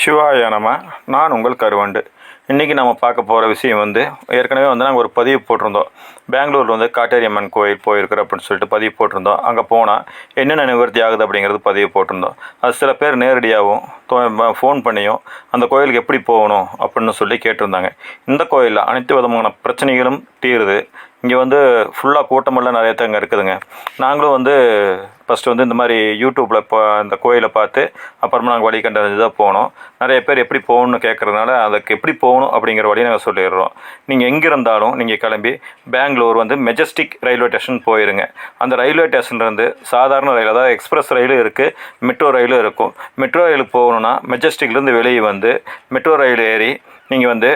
சிவாய நம. நான் உங்கள் கருவண்டு. இன்றைக்கி நம்ம பார்க்க போகிற விஷயம் வந்து ஏற்கனவே வந்து நாங்கள் ஒரு பதிவு போட்டிருந்தோம். பெங்களூரில் வந்து காட்டேரியம்மன் கோயில் போயிருக்கிறோம் அப்படின்னு சொல்லிட்டு பதிவு போட்டிருந்தோம். அங்கே போனால் என்னென்ன நிவர்த்தி ஆகுது அப்படிங்கிறது பதிவு போட்டிருந்தோம். அது சில பேர் நேரடியாகவும் ஃபோன் பண்ணியும் அந்த கோயிலுக்கு எப்படி போகணும் அப்படின்னு சொல்லி கேட்டிருந்தாங்க. இந்த கோயிலில் அனைத்து விதமான பிரச்சனைகளும் தீருது. இங்கே வந்து ஃபுல்லாக கூட்டமெல்லாம் நிறைய தங்க இருக்குதுங்க. நாங்களும் வந்து ஃபஸ்ட்டு வந்து இந்த மாதிரி யூடியூப்பில் இப்போ இந்த கோயிலை பார்த்து அப்புறமா நாங்கள் வழி கண்டறிஞ்சு தான் போனோம். நிறைய பேர் எப்படி போகணும்னு கேட்குறதுனால அதுக்கு எப்படி போகணும் அப்படிங்கிற வழியை நாங்கள் சொல்லிடுறோம். நீங்கள் எங்கே இருந்தாலும் நீங்கள் கிளம்பி பெங்களூர் வந்து மெஜஸ்டிக் ரயில்வே ஸ்டேஷன் போயிருங்க. அந்த ரயில்வே ஸ்டேஷன்லேருந்து சாதாரண ரயில் அதாவது எக்ஸ்பிரஸ் ரயிலும் இருக்குது மெட்ரோ ரயிலும் இருக்கும். மெட்ரோ ரயிலுக்கு போகணுன்னா மெஜஸ்டிக்லேருந்து வெளியே வந்து மெட்ரோ ரயில் ஏறி நீங்கள் வந்து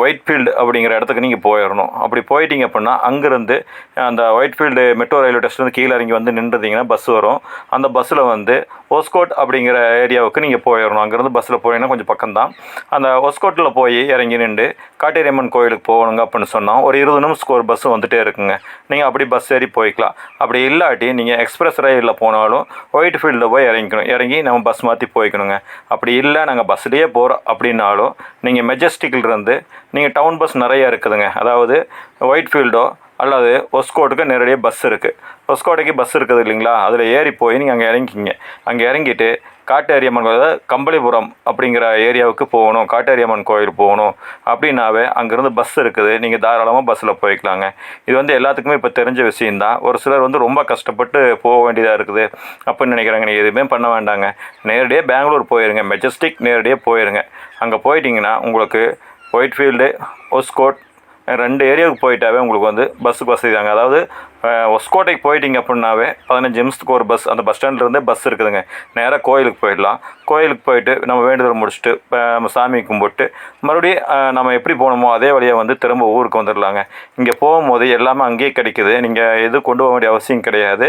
ஒயிட் ஃபீல்டு அப்படிங்கிற இடத்துக்கு நீங்கள் போயிடணும். அப்படி போயிட்டீங்க அப்படின்னா அங்கேருந்து அந்த ஒயிட் ஃபீல்டு மெட்ரோ ரயில்வே ஸ்டேஷன்லேருந்து கீழே இறங்கி வந்து நின்றுதீங்கன்னா பஸ் வரும். அந்த பஸ்ஸில் வந்து ஒஸ்கோட் அப்படிங்கிற ஏரியாவுக்கு நீங்கள் போயிடணும் அங்கேருந்து பஸ்ஸில் போனீங்கன்னா கொஞ்சம் பக்கம்தான். அந்த ஒஸ்கோட்டில் போய் இறங்கி நின்று காட்டேரியம்மன் கோயிலுக்கு போகணுங்க அப்படின்னு சொன்னால் ஒரு இருபது நிமிஷத்துக்கு ஒரு பஸ்ஸு வந்துகிட்டே இருக்குங்க. நீங்கள் அப்படி பஸ் ஏறி போய்க்கலாம். அப்படி இல்லாட்டி நீங்கள் எக்ஸ்பிரஸ் ரயிலில் போனாலும் ஒயிட் ஃபீல்டில் போய் இறங்கிக்கணும். இறங்கி நம்ம பஸ் மாற்றி போய்க்கணுங்க. அப்படி இல்லை நாங்கள் பஸ்லேயே போகிறோம் அப்படின்னாலும் நீங்கள் மெஜஸ்டிக்கில் இருந்து நீங்கள் டவுன் பஸ் நிறைய இருக்குதுங்க. அதாவது ஒயிட் ஃபீல்டோ அல்லது ஒஸ்கோட்டுக்கு நேரடியாக பஸ் இருக்குது ஒஸ்கோட்டைக்கு பஸ் இருக்குது இல்லைங்களா? அதில் ஏறி போய் நீங்கள் அங்கே இறங்கிக்கிங்க. அங்கே இறங்கிட்டு காட்டேரியம்மன் கோயில் கம்பளிபுரம் அப்படிங்கிற ஏரியாவுக்கு போகணும். காட்டேரியம்மன் கோயில் போகணும். அப்படின்னாவே அங்கேருந்து பஸ் இருக்குது. நீங்கள் தாராளமாக பஸ்ஸில் போய்க்கலாங்க. இது வந்து எல்லாத்துக்குமே இப்போ தெரிஞ்ச விஷயந்தான் ஒரு சிலர் வந்து ரொம்ப கஷ்டப்பட்டு போக வேண்டியதாக இருக்குது. அப்படின்னு நினைக்கிறாங்க. நீங்கள் எதுவுமே பண்ண வேண்டாங்க. நேரடியாக பெங்களூர் போயிருங்க. மெஜஸ்டிக் நேரடியாக போயிருங்க. அங்கே போயிட்டிங்கன்னா உங்களுக்கு ஒயிட் ஃபீல்டு ஒஸ்கோட் ரெண்டு ஏரியாவுக்கு போயிட்டாவே உங்களுக்கு வந்து பஸ்ஸுக்கு வசதி தாங்க. அதாவது ஒஸ்கோட்டைக்கு போயிட்டீங்க அப்படின்னாவே பதினஞ்சு நிமிஷத்துக்கு ஒரு பஸ் அந்த பஸ் ஸ்டாண்ட்லேருந்தே பஸ் இருக்குதுங்க. நேராக கோயிலுக்கு போயிடலாம். கோயிலுக்கு போயிட்டு நம்ம வேண்டுதல் முடிச்சுட்டு இப்போ நம்ம சாமி கும்பிட்டு மறுபடியும் நம்ம எப்படி போகணுமோ அதே வழியாக வந்து திரும்ப ஊருக்கு வந்துடலாங்க இங்கே போகும்போது எல்லாமே அங்கேயே கிடைக்குது. நீங்கள் எதுவும் கொண்டு போக வேண்டிய அவசியம் கிடையாது.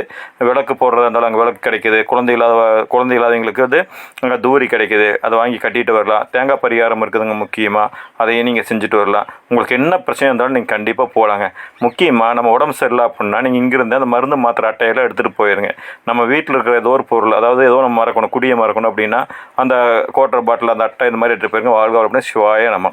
விளக்கு போடுறதா இருந்தாலும் அங்கே விளக்கு கிடைக்குது. குழந்தை இல்லாத குழந்தை இல்லாதவங்களுக்கு வந்து அங்கே தூரி கிடைக்குது. அதை வாங்கி கட்டிட்டு வரலாம். தேங்காய் பரிகாரம் இருக்குதுங்க முக்கியமாக அதையும் நீங்கள் செஞ்சுட்டு வரலாம். உங்களுக்கு என்ன பிரச்சனை இருந்தாலும் நீங்கள் கண்டிப்பாக போகலாங்க முக்கியமாக நம்ம உடம்பு சரியில்லை அப்படின்னா நீங்கள் இங்கிருந்து அந்த மருந்து மாத்திரை அட்டையெல்லாம் எடுத்துகிட்டு போயிருங்க. நம்ம வீட்டில் இருக்கிற ஏதோ ஒரு பொருள் அதாவது ஏதோ நம்ம மறக்கணும் குடியை மறக்கணும் அப்படின்னா அந்த கோட்டர் பாட்டில் அந்த அட்டை இந்த மாதிரி எடுத்துகிட்டு போயிருங்க. வாழ்க அப்படின்னா சிவாய நம்ம